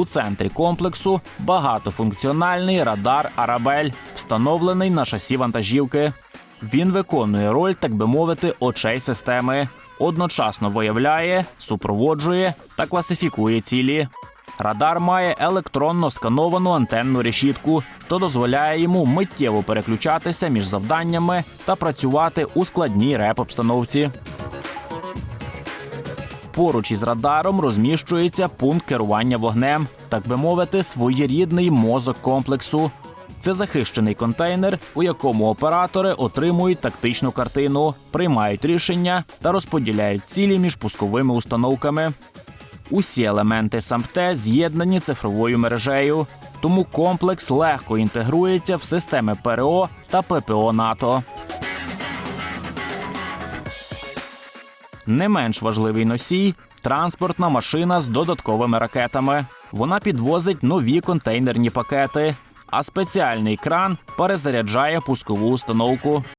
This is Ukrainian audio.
У центрі комплексу багатофункціональний радар Арабель, встановлений на шасі вантажівки. Він виконує роль, так би мовити, очей системи. Одночасно виявляє, супроводжує та класифікує цілі. Радар має електронно скановану антенну решітку, що дозволяє йому миттєво переключатися між завданнями та працювати у складній реп-обстановці. Поруч із радаром розміщується пункт керування вогнем, так би мовити, своєрідний мозок комплексу. Це захищений контейнер, у якому оператори отримують тактичну картину, приймають рішення та розподіляють цілі між пусковими установками. Усі елементи САМТЕ з'єднані цифровою мережею, тому комплекс легко інтегрується в системи ПРО та ППО НАТО. Не менш важливий носій транспортна машина з додатковими ракетами. Вона підвозить нові контейнерні пакети, а спеціальний кран перезаряджає пускову установку.